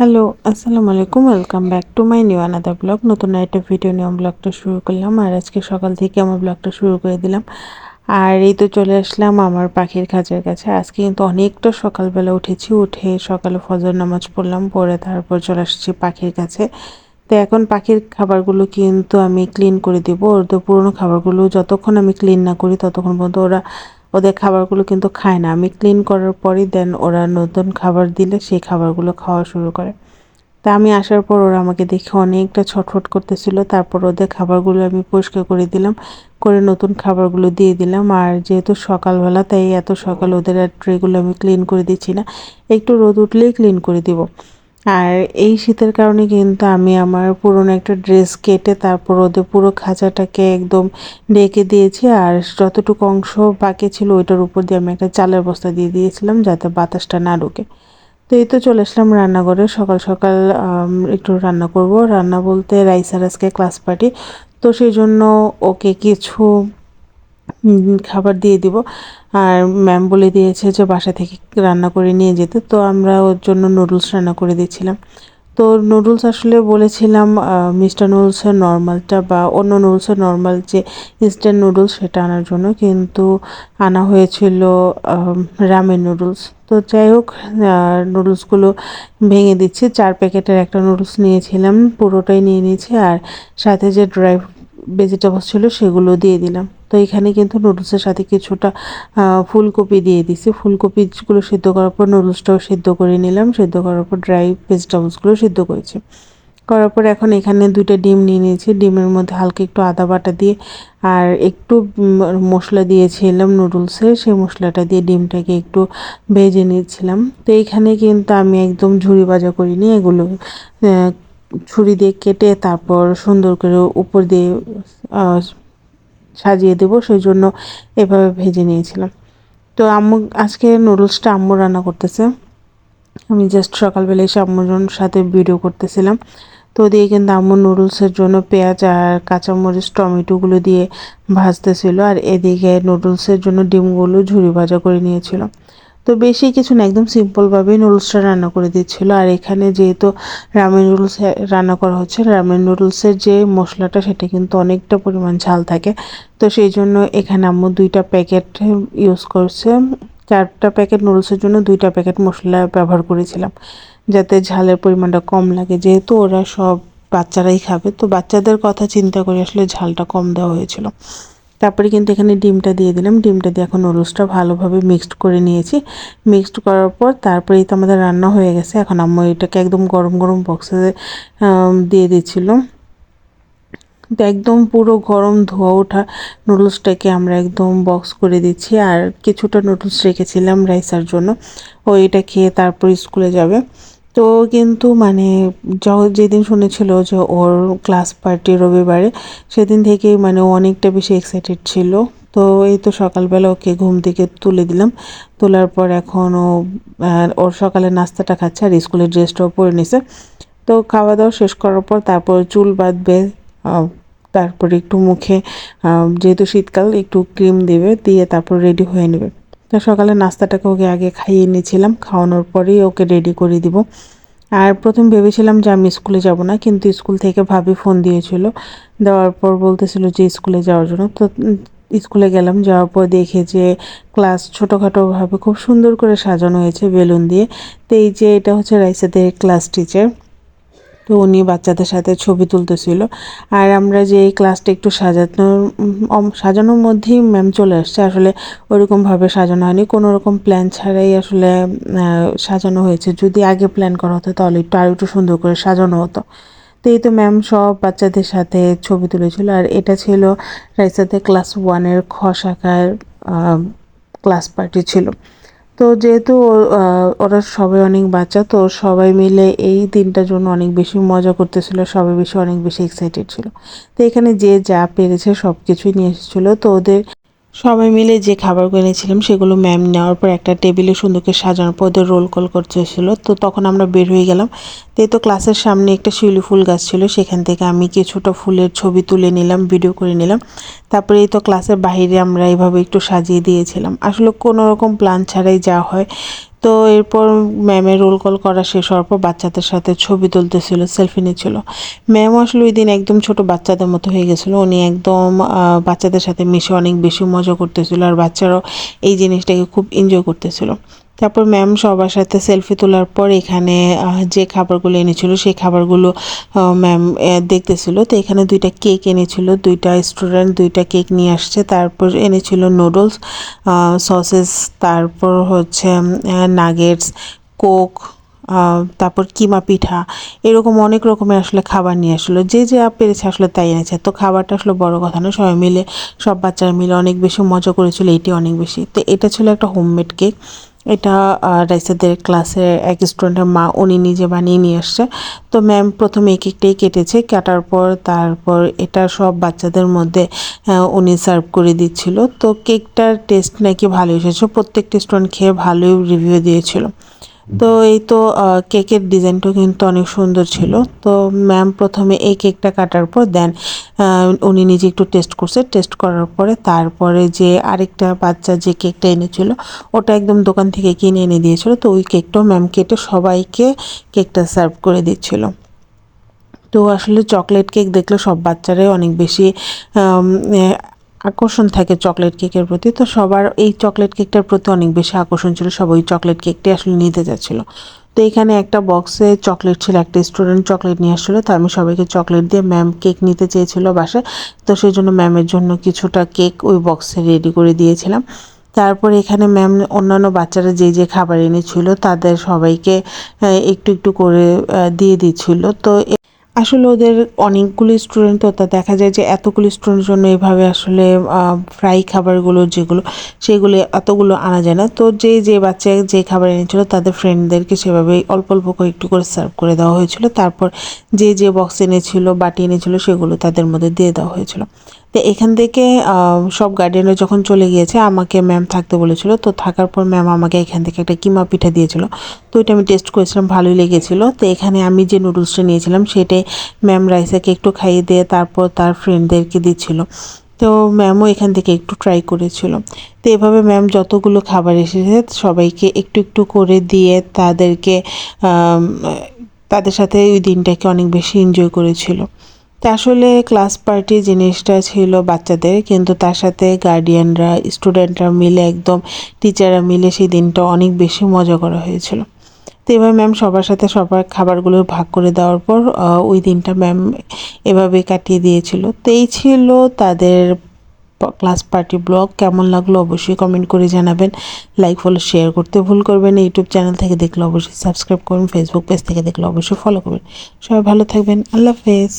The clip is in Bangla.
হ্যালো আসসালামু আলাইকুম welcome back to my new another blog নতুন একটা ভিডিও নিয়ে আমি ব্লগটা শুরু করলাম। আর আজকে সকাল থেকে আমার ব্লগটা শুরু করে দিলাম। আর এই তো চলে আসলাম আমার পাখির খাঁচার কাছে। আজকে কিন্তু অনেকটা সকালবেলা উঠেছি। উঠে সকালে ফজর নামাজ পড়লাম। পরে তারপর চলে আসছি পাখির কাছে। তো এখন পাখির খাবারগুলো কিন্তু আমি ক্লিন করে দিব। তো পুরনো খাবারগুলো যতক্ষণ আমি ক্লিন না করি, ততক্ষণ পর্যন্ত ওরা ওদের খাবারগুলো কিন্তু খায় না। আমি ক্লিন করার পরই দেন ওরা নতুন খাবার দিলে সেই খাবারগুলো খাওয়া শুরু করে। তা আমি আসার পর ওরা আমাকে দেখে অনেকটা ছটফট করতেছিল। তারপর ওদের খাবারগুলো আমি পরিষ্কার করে দিলাম, করে নতুন খাবারগুলো দিয়ে দিলাম। আর যেহেতু সকালবেলা, তাই এত সকাল ওদের আর ট্রেগুলো আমি ক্লিন করে দিচ্ছি না। একটু রোদ উঠলেই ক্লিন করে দিব। আর এই শীতের কারণে কিন্তু আমি আমার পুরনো একটা ড্রেস কেটে তারপর ওদের পুরো খাঁচাটাকে একদম ডেকে দিয়েছি। আর যতটুকু অংশ বাকি ছিল ওইটার উপর দিয়ে আমি একটা চালের বস্তা দিয়ে দিয়েছিলাম যাতে বাতাসটা না ঢুকে। তো এই তো চলে আসলাম রান্নাঘরে। সকাল সকাল একটু রান্না করব। রান্না বলতে রাইসার আজকে ক্লাস পার্টি তো সেই জন্য ওকে কিছু খাবার দিয়ে দিব। আর ম্যাম বলে দিয়েছে যে বাসা থেকে রান্না করে নিয়ে যেতে। তো আমরা ওর জন্য নুডলস রান্না করে দিয়েছিলাম। তো নুডলস আসলে বলেছিলাম মিস্টার নুডলসের নর্মালটা বা অন্য নুডলসের নর্মাল যে ইনস্ট্যান্ট নুডলস সেটা আনার জন্য কিন্তু আনা হয়েছিল রামেন নুডলস তো যাই হোক নুডলসগুলো ভেঙে দিচ্ছি। চার প্যাকেটের একটা নুডলস নিয়েছিলাম, পুরোটাই নিয়ে নিয়েছি। আর সাথে যে ড্রাই ভেজিটেবলস ছিল সেগুলো দিয়ে দিলাম। তো এখানে কিন্তু নুডলসের সাথে কিছুটা ফুলকপি দিয়ে দিছি। ফুলকপিগুলো সিদ্ধ করার পর নুডলসটাও সিদ্ধ করে নিলাম। সিদ্ধ করার পর ড্রাই ভেজিটেবলসগুলো সিদ্ধ করেছি। করার পর এখন এখানে দুইটা ডিম নিয়ে নিয়েছি। ডিমের মধ্যে হালকা একটু আদা বাটা দিয়ে আর একটু মশলা দিয়েছিলাম নুডলসে। সেই মশলাটা দিয়ে ডিমটাকে একটু ভেজে নিয়েছিলাম। তো এইখানে কিন্তু আমি একদম ঝুড়ি ভাজা করিনি। এগুলো ছুরি দিয়ে কেটে তারপর সুন্দর করে উপর দিয়ে সাজিয়ে দেবো, সেই জন্য এভাবে ভেজে নিয়েছিলাম। তো আম্মু, আজকে নুডলসটা আম্মু রান্না করতেছে। আমি জাস্ট সকালবেলা এসে আম্মুর সাথে ভিডিও করতেছিলাম। তো দিয়ে কিন্তু আম্মু নুডলসের জন্য পেঁয়াজ আর কাঁচামরিচ, টমেটোগুলো দিয়ে ভাজতেছিল। আর এদিকে নুডলসের জন্য ডিমগুলো ঝুড়ি ভাজা করে নিয়েছিল। তো বেশি কিছু না, একদম সিম্পলভাবেই নুডলসটা রান্না করে দিচ্ছিল। আর এখানে যেহেতু রামেন নুডলস রান্না করা হচ্ছে রামেন নুডলসের যে মশলাটা সেটা কিন্তু অনেকটা পরিমাণ ঝাল থাকে। তো সেই জন্য এখানে আম্মু দুইটা প্যাকেট ইউজ করছে। চারটা প্যাকেট নুডলসের জন্য দুইটা প্যাকেট মশলা ব্যবহার করেছিলাম, যাতে ঝালের পরিমাণটা কম লাগে। যেহেতু ওরা সব বাচ্চারাই খাবে, তো বাচ্চাদের কথা চিন্তা করে আসলে ঝালটা কম দেওয়া হয়েছিল। তারপরে কিন্তু এখানে ডিমটা দিয়ে দিলাম। ডিমটা দিয়ে এখন নুডলসটা ভালোভাবে মিক্সড করে নিয়েছি। মিক্সড করার পর তারপরেই তো আমাদের রান্না হয়ে গেছে। এখন আম্মু এটাকে একদম গরম গরম বক্সে দিয়ে দিচ্ছিল। তো একদম পুরো গরম ধোয়া ওঠা নুডলসটাকে আমরা একদম বক্স করে দিচ্ছি। আর কিছুটা নুডলস রেখেছিলাম রাইসার জন্য। ও এটা খেয়ে তারপর স্কুলে যাবে। তো কিন্তু মানে যেদিন শুনেছিল যে ওর ক্লাস পার্টি রবিবারে, সেদিন থেকেই মানে অনেকটা বেশি এক্সাইটেড ছিল। তো এই তো সকালবেলা ওকে ঘুম থেকে তুলে দিলাম। তোলার পর এখন ও ওর সকালে নাস্তাটা খাচ্ছে আর স্কুলের ড্রেসটাও পরে নিছে। তো খাওয়া দাওয়া শেষ করার পর তারপর চুল বাঁধবে তারপর একটু মুখে যেহেতু শীতকাল একটু ক্রিম দেবে, দিয়ে তারপর রেডি হয়ে নেবে। তা সকালে নাস্তাটাকে ওকে আগে খাইয়ে নিয়েছিলাম খাওয়ানোর পরেই ওকে রেডি করে দিব। আর প্রথম ভেবেছিলাম যে আমি স্কুলে যাব না, কিন্তু স্কুল থেকে ভাবি ফোন দিয়েছিল। দেওয়ার পর বলতেছিল যে স্কুলে যাওয়ার জন্য। তো স্কুলে গেলাম, যাওয়ার পর দেখে যে ক্লাস ছোটোখাটোভাবে খুব সুন্দর করে সাজানো হয়েছে বেলুন দিয়ে। তো এই যে এটা হচ্ছে রাইসাদের ক্লাস টিচার। তো উনি বাচ্চাদের সাথে ছবি তুলতেছিল। আর আমরা যে এই ক্লাসটা একটু সাজানোর সাজানোর মধ্যেই ম্যাম চলে আসছে। আসলে ওরকমভাবে সাজানো হয়নি। কোনো রকম প্ল্যান ছাড়াই আসলে সাজানো হয়েছে। যদি আগে প্ল্যান করা হতো তাহলে একটু আর একটু সুন্দর করে সাজানো হতো। তো এই তো ম্যাম সব বাচ্চাদের সাথে ছবি তুলেছিল। আর এটা ছিল রাইসাতে ক্লাস ওয়ানের খ শাখার ক্লাস পার্টি ছিল। তো যেহেতু ওরা সবাই অনেক বাচ্চা, তো সবাই মিলে এই দিনটার জন্য অনেক বেশি মজা করতেছিল, সবাই বেশি অনেক বেশি এক্সাইটেড ছিল। তো এখানে যে যা পেরেছে সব কিছুই নিয়ে এসেছিল। তো ওদের সবাই মিলে যে খাবারগুলো এনেছিলাম সেগুলো ম্যাম নেওয়ার পর একটা টেবিলে সুন্দরকে সাজানোর পর ওদের রোল কল করতেছিল তো তখন আমরা বের হয়ে গেলাম। তো তো ক্লাসের সামনে একটা শিউলি ফুল গাছ ছিল। সেখান থেকে আমি কিছুটা ফুলের ছবি তুলে নিলাম ভিডিও করে নিলাম। তারপরে এই তো ক্লাসের বাইরে আমরা এভাবে একটু সাজিয়ে দিয়েছিলাম। আসলে কোনো রকম প্ল্যান ছাড়াই যা হয় তো এরপর ম্যামের রোল কল করা শেষ হওয়ার পর বাচ্চাদের সাথে ছবি তুলতেছিল, সেলফি নিচ্ছিল। ম্যাম আসলে ওই দিন একদম ছোট বাচ্চাদের মতো হয়ে গেছিল। উনি একদম বাচ্চাদের সাথে মিশে অনেক বেশি মজা করতেছিল আর বাচ্চারাও এই জিনিসটাকে খুব এনজয় করতেছিল। তারপর ম্যাম সবার সাথে সেলফি তোলার পর এখানে যে খাবারগুলো এনেছিল সেই খাবারগুলো ম্যাম দেখতেছিল। তো এখানে দুইটা কেক এনেছিল, দুইটা স্টুডেন্ট দুইটা কেক নিয়ে আসছে। তারপর এনেছিল নুডলস সসেস তারপর হচ্ছে নাগেটস কোক তারপর কিমা পিঠা। এরকম অনেক রকমের আসলে খাবার নিয়ে আসলো। যে যে পেরেছে আসলে তাই এনেছে। তো খাবারটা আসলে বড় কথা না সবাই মিলে, সব বাচ্চারা মিলে অনেক বেশি মজা করেছিল, এটি অনেক বেশি। তো এটা ছিল একটা হোমমেড কেক এটা রাইসাদের ক্লাসে এক স্টুডেন্টের মা উনি নিজে বানিয়ে নিয়ে আসছে তো ম্যাম প্রথমে এক একটাই কেটেছে, কাটার পর তারপর এটা সব বাচ্চাদের মধ্যে উনি সার্ভ করে দিচ্ছিল। তো কেকটার টেস্ট নাকি ভালো এসেছে, প্রত্যেকটা স্টুডেন্ট খেয়ে ভালোই রিভিউ দিয়েছিল। তো এই তো কেকের ডিজাইনটাও কিন্তু অনেক সুন্দর ছিল। তো ম্যাম প্রথমে এই কেকটা কাটার পর দেন উনি নিজে একটু টেস্ট করছে। টেস্ট করার পরে তারপরে যে আরেকটা বাচ্চা যে কেকটা এনেছিল, ওটা একদম দোকান থেকে কিনে এনে দিয়েছিল। তো ওই কেকটাও ম্যাম কেটে সবাইকে কেকটা সার্ভ করে দিচ্ছিল। তো আসলে চকলেট কেক দেখলে সব বাচ্চারাই অনেক বেশি আকর্ষণ থাকে চকলেট কেকের প্রতি। তো সবার এই চকলেট কেকটার প্রতি অনেক বেশি আকর্ষণ ছিল, সব ওই চকলেট কেকটি আসলে নিতে যাচ্ছিল তো এখানে একটা বক্সে চকলেট ছিল, একটা স্টুডেন্ট চকলেট নিয়ে আসছিল, তো আমি সবাইকে চকলেট দিয়ে ম্যাম কেক নিতে চেয়েছিল বাসায়। তো সেই জন্য ম্যামের জন্য কিছুটা কেক ওই বক্সে রেডি করে দিয়েছিলাম। তারপর এখানে ম্যাম অন্যান্য বাচ্চারা যে যে খাবার এনেছিল, তাদের সবাইকে একটু একটু করে দিয়ে দিচ্ছিল। তো আসলে ওদের অনেকগুলো স্টুডেন্ট তো তা দেখা যায় যে এতগুলো স্টুডেন্টের জন্য এভাবে আসলে ফ্রাই খাবারগুলো যেগুলো, সেগুলো এতগুলো আনা যায় না। তো যে যে বাচ্চা যে খাবার এনেছিল, তাদের ফ্রেন্ডদেরকে সেভাবে অল্প অল্প করে একটু করে সার্ভ করে দেওয়া হয়েছিল। তারপর যে যে বক্স এনেছিল, বাটি এনেছিল, সেগুলো তাদের মধ্যে দিয়ে দেওয়া হয়েছিল। তো এখান থেকে সব গার্ডিয়ানরা যখন চলে গিয়েছে, আমাকে ম্যাম থাকতে বলেছিল। তো থাকার পর ম্যাম আমাকে এখান থেকে একটা কিমা পিঠা দিয়েছিল। তো ওইটা আমি টেস্ট করেছিলাম, ভালোই লেগেছিল। তো এখানে আমি যে নুডলসটা নিয়েছিলাম সেটাই ম্যাম রাইসাকে একটু খাইয়ে দিয়ে তারপর তার ফ্রেন্ডদেরকে দিচ্ছিল। তো ম্যামও এখান থেকে একটু ট্রাই করেছিল। তো এভাবে ম্যাম যতগুলো খাবার এসেছে, সবাইকে একটু একটু করে দিয়ে তাদেরকে তাদের সাথে ওই দিনটাকে অনেক বেশি এনজয় করেছিল। তা আসলে ক্লাস পার্টি জিনিসটা ছিল বাচ্চাদের, কিন্তু তার সাথে গার্ডিয়ানরা স্টুডেন্টরা মিলে একদম টিচাররা মিলে সেই দিনটা অনেক বেশি মজা করা হয়েছিল। তো এবার ম্যাম সবার সাথে সবার খাবারগুলো ভাগ করে দেওয়ার পর ওই দিনটা ম্যাম এভাবে কাটিয়ে দিয়েছিল। তো এই ছিল তাদের ক্লাস পার্টি ব্লগ কেমন লাগল অবশ্যই কমেন্ট করে জানাবেন। লাইক ফলো শেয়ার করতে ভুল করবেন ইউটিউব চ্যানেল থেকে দেখলে অবশ্যই সাবস্ক্রাইব করুন। ফেসবুক পেজ থেকে দেখলে অবশ্যই ফলো করবেন। সবাই ভালো থাকবেন। আল্লাহ হাফেজ।